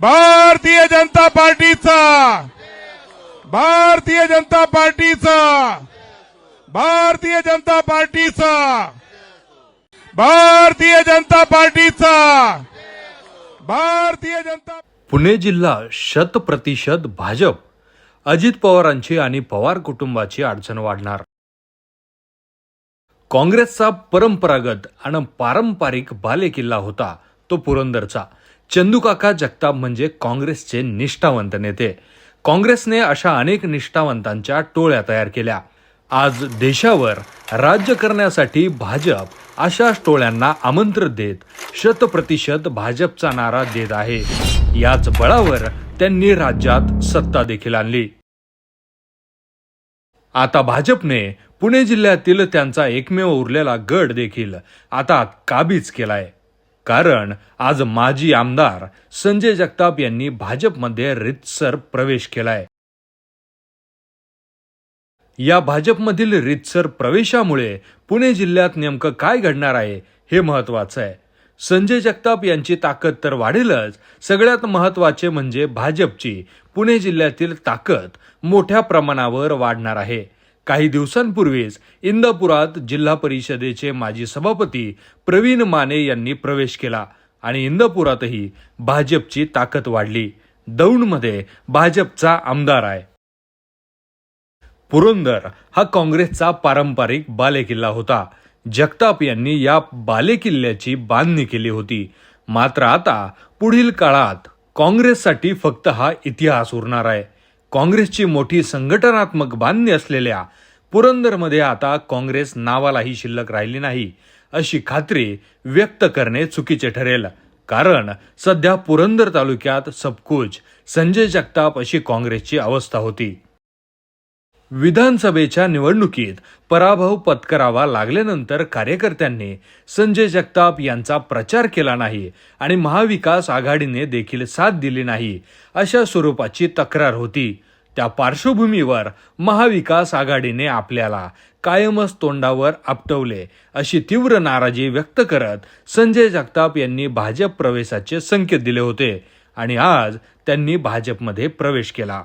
भारतीय जनता पार्टीचा. भारतीय जनता पार्टीचा. भारतीय जनता पार्टीचा. भारतीय जनता पार्टीचा. भारतीय जनता पुणे जिल्हा शत प्रतिशत भाजप अजित पवारांची आणि पवार कुटुंबाची अडचण वाढणार. काँग्रेसचा परंपरागत आणि पारंपरिक बालेकिल्ला होता तो पुरंदरचा. चंदूकाका जगताप म्हणजे काँग्रेसचे निष्ठावंत नेते. काँग्रेसने अशा अनेक निष्ठावंतांच्या टोळ्या तयार केल्या. आज देशावर राज्य करण्यासाठी भाजप अशाच टोळ्यांना आमंत्रण देत शतप्रतिशत भाजपचा नारा देत आहे. याच बळावर त्यांनी राज्यात सत्ता देखील आणली. आता भाजपने पुणे जिल्ह्यातील त्यांचा एकमेव उरलेला गड देखील आता काबीज केलाय. कारण आज माजी आमदार संजय जगताप यांनी भाजपमध्ये रितसर प्रवेश केलाय. या भाजपमधील रितसर प्रवेशामुळे पुणे जिल्ह्यात नेमकं काय घडणार आहे हे महत्वाचं आहे. संजय जगताप यांची ताकद तर वाढेलच सगळ्यात महत्त्वाचे म्हणजे भाजपची पुणे जिल्ह्यातील ताकद मोठ्या प्रमाणावर वाढणार आहे. काही दिवसांपूर्वीच इंदापुरात जिल्हा परिषदेचे माजी सभापती प्रवीण माने यांनी प्रवेश केला आणि इंदापुरातही भाजपची ताकद वाढली. दौंडमध्ये भाजपचा आमदार आहे. पुरंदर हा काँग्रेसचा पारंपरिक बालेकिल्ला होता. जगताप यांनी या बालेकिल्ल्याची बांधणी केली होती. मात्र आता पुढील काळात काँग्रेससाठी फक्त हा इतिहास उरणार आहे. काँग्रेसची मोठी संघटनात्मक बांधणी असलेल्या पुरंदरमध्ये आता काँग्रेस नावालाही शिल्लक राहिली नाही अशी खात्री व्यक्त करणे चुकीचे ठरेल. कारण सध्या पुरंदर तालुक्यात सबकुच संजय जगताप अशी काँग्रेसची अवस्था होती. विधानसभेच्या निवडणुकीत पराभव पत्करावा लागल्यानंतर कार्यकर्त्यांनी संजय जगताप यांचा प्रचार केला नाही आणि महाविकास आघाडीने देखील साथ दिली नाही अशा स्वरूपाची तक्रार होती. त्या पार्श्वभूमीवर महाविकास आघाडीने आपल्याला कायमच तोंडावर आपटवले अशी तीव्र नाराजी व्यक्त करत संजय जगताप यांनी भाजप प्रवेशाचे संकेत दिले होते आणि आज त्यांनी भाजपमध्ये प्रवेश केला.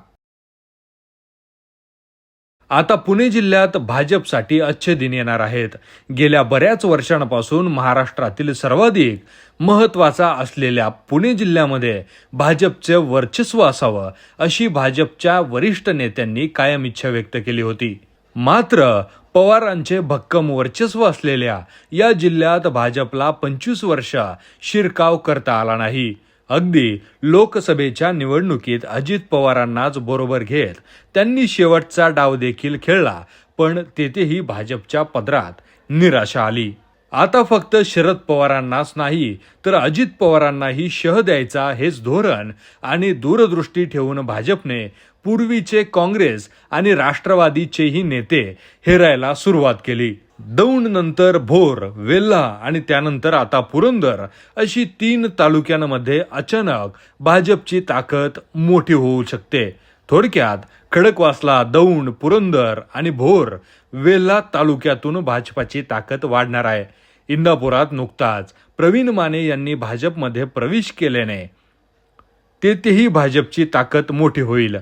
आता पुणे जिल्ह्यात भाजपसाठी अच्छे दिन येणार आहेत. गेल्या बऱ्याच वर्षांपासून महाराष्ट्रातील सर्वाधिक महत्त्वाचा असलेल्या पुणे जिल्ह्यामध्ये भाजपचे वर्चस्व असावं अशी भाजपच्या वरिष्ठ नेत्यांनी कायम इच्छा व्यक्त केली होती. मात्र पवारांचे भक्कम वर्चस्व असलेल्या या जिल्ह्यात भाजपला पंचवीस वर्ष शिरकाव करता आला नाही. अगदी लोकसभेच्या निवडणुकीत अजित पवारांनाच बरोबर घेत त्यांनी शेवटचा डाव देखील खेळला पण तेथेही भाजपच्या पदरात निराशा आली. आता फक्त शरद पवारांनाच नाही तर अजित पवारांनाही शह द्यायचा हेच धोरण आणि दूरदृष्टी ठेवून भाजपने पूर्वीचे काँग्रेस आणि राष्ट्रवादीचेही नेते हेरायला सुरुवात केली. दौंड नंतर भोर वेल्हा आणि त्यानंतर आता पुरंदर अशी तीन तालुक्यांमध्ये अचानक भाजपची ताकद मोठी होऊ शकते. थोडक्यात खडकवासला दौंड पुरंदर आणि भोर वेल्हा तालुक्यातून भाजपाची ताकद वाढणार आहे. इंदापुरात नुकताच प्रवीण माने यांनी भाजपमध्ये प्रवेश केल्याने तेथेही भाजपची ताकद मोठी होईल.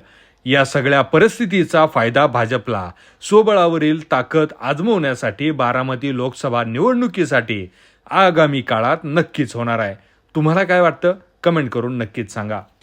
या सगळ्या परिस्थितीचा फायदा भाजपला. स्वबळावरील ताकद आजमवण्यासाठी बारामती लोकसभा निवडणुकीसाठी आगामी काळात नक्कीच होणार आहे. तुम्हाला काय वाटतं? कमेंट करून नक्कीच सांगा.